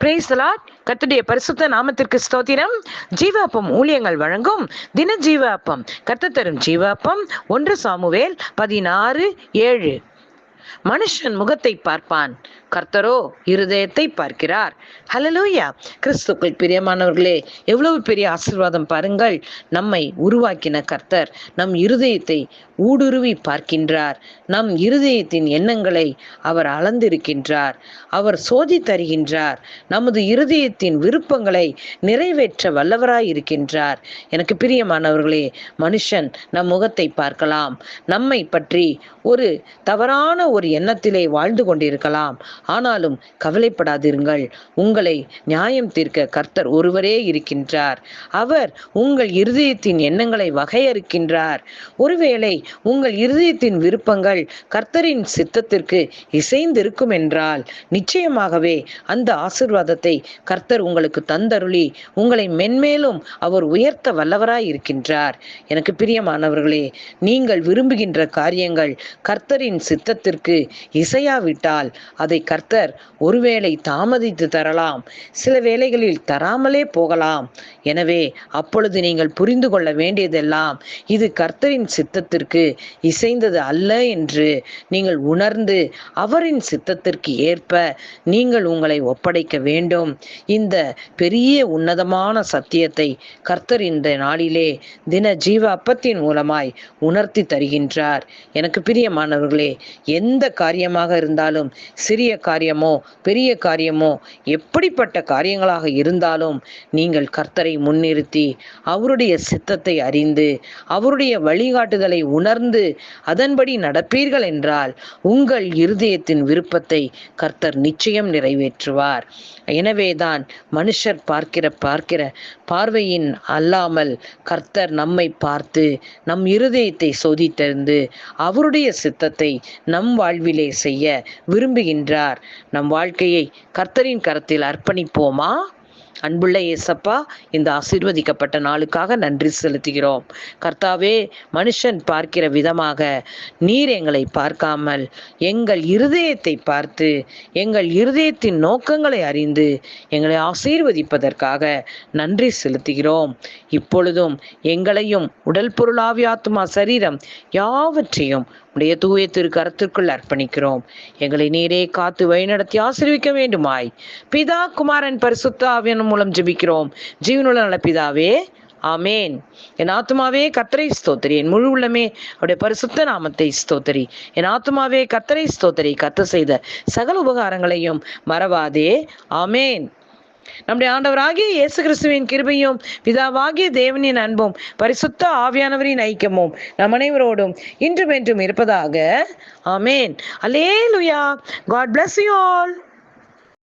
பிரேசலாட் கத்துடைய பரிசுத்த நாமத்திற்கு ஸ்தோத்திரம். ஜீவாப்பம் ஊழியங்கள் வழங்கும் தின ஜீவாப்பம். கத்து தரும் ஜீவாப்பம். ஒன்று சாமுவேல் பதினாறு ஏழு. மனுஷன் முகத்தை பார்ப்பான். கர்த்தரோ இருதயத்தை பார்க்கிறார். ஹலலூயா கிறிஸ்துக்கள் பிரியமானவர்களே எவ்வளவு பெரிய ஆசிர்வாதம் பாருங்கள். நம்மை உருவாக்கின கர்த்தர் நம் இருதயத்தை ஊடுருவி பார்க்கின்றார். நம் இருதயத்தின் எண்ணங்களை அவர் அளந்திருக்கின்றார். அவர் சோதி தருகின்றார். நமது இருதயத்தின் விருப்பங்களை நிறைவேற்ற வல்லவராய் இருக்கின்றார். எனக்கு பிரியமானவர்களே மனுஷன் நம் முகத்தை பார்க்கலாம். நம்மை பற்றி ஒரு தவறான ஒரு எண்ணத்திலே வாழ்ந்து கொண்டிருக்கலாம். ஆனாலும் கவலைப்படாதிருங்கள். உங்களை நியாயம் தீர்க்க கர்த்தர் ஒருவரே இருக்கின்றார். அவர் உங்கள் இருதயத்தின் எண்ணங்களை வகையறுக்கின்றார். ஒருவேளை உங்கள் இருதயத்தின் விருப்பங்கள் கர்த்தரின் சித்தத்திற்கு இசைந்திருக்கும் என்றால் நிச்சயமாகவே அந்த ஆசிர்வாதத்தை கர்த்தர் உங்களுக்கு தந்தருளி உங்களை மென்மேலும் அவர் உயர்த்த வல்லவராய் இருக்கின்றார். எனக்கு பிரியமானவர்களே நீங்கள் விரும்புகின்ற காரியங்கள் கர்த்தரின் சித்தத்திற்கு இசையாவிட்டால் அதை கர்த்தர் ஒருவேளை தாமதித்து தரலாம். சில வேளைகளில் தராமலே போகலாம். எனவே அப்பொழுது நீங்கள் புரிந்து கொள்ள வேண்டியதெல்லாம் இது கர்த்தரின் சித்தத்திற்கு இசைந்தது அல்ல என்று நீங்கள் உணர்ந்து அவரின் சித்தத்திற்கு ஏற்ப நீங்கள் உங்களை ஒப்படைக்க வேண்டும். இந்த பெரிய உன்னதமான சத்தியத்தை கர்த்தர் இந்த நாளிலே தின ஜீவ அப்பத்தின் மூலமாய் உணர்த்தி தருகின்றார். எனக்கு பிரியமானவர்களே எந்த காரியமாக இருந்தாலும் சிறிய காரியமோ பெரிய காரியமோ எப்படிப்பட்ட காரியங்களாக இருந்தாலும் நீங்கள் கர்த்தரை முன்னிறுத்தி அவருடைய சித்தத்தை அறிந்து அவருடைய வழிகாட்டுதலை உணர்ந்து அதன்படி நடப்பீர்கள் என்றால் உங்கள் இருதயத்தின் விருப்பத்தை கர்த்தர் நிச்சயம் நிறைவேற்றுவார். எனவேதான் மனுஷர் பார்க்கிற பார்க்கிற பார்வையின் அல்லாமல் கர்த்தர் நம்மை பார்த்து நம் இருதயத்தை சோதித்தறிந்து அவருடைய சித்தத்தை நம் வாழ்விலே செய்ய விரும்புகின்றார். நம் வாழ்க்கையை கர்த்தரின் கரத்தில் அர்ப்பணிப்போமா? அன்புள்ள ஏசப்பா இந்த ஆசீர்வதிக்கப்பட்ட நாளுக்காக நன்றி செலுத்துகிறோம். கர்த்தாவே மனுஷன் பார்க்கிற விதமாக நீர் எங்களை பார்க்காமல் எங்கள் இருதயத்தை பார்த்து எங்கள் இருதயத்தின் நோக்கங்களை அறிந்து எங்களை ஆசீர்வதிப்பதற்காக நன்றி செலுத்துகிறோம். இப்பொழுதும் எங்களையும் உடல் பொருளாவி ஆத்மா சரீரம் யாவற்றையும் உடைய தூய திரு கருத்திற்குள் அர்ப்பணிக்கிறோம். எங்களை நீரே காத்து வழிநடத்தி ஆசீர்விக்க வேண்டுமாய். பிதா குமாரன் பரிசுத்தாவியனும் மூலம் ஜெபிக்கிறோம். ஜீவனுள்ள நல்ல பிதாவே ஆமேன். என் ஆத்மாவே கத்தரை ஸ்தோத்திரி. என் முழு உள்ளமே அவருடைய பரிசுத்த நாமத்தை ஸ்தோத்திரி. என் ஆத்மாவே கத்தரை ஸ்தோத்திரி. கத்த செய்த சகல உபகாரங்களையும் மறவாதே. ஆமேன். நம்முடைய ஆண்டவராகிய இயேசு கிறிஸ்துவின் கிருபையும் பிதாவாகிய தேவனின் அன்பும் பரிசுத்த ஆவியானவரின் ஐக்கியமும் நம் அனைவரோடும் இன்றும் என்றும் இருப்பதாக. ஆமேன். Alleluia God bless you all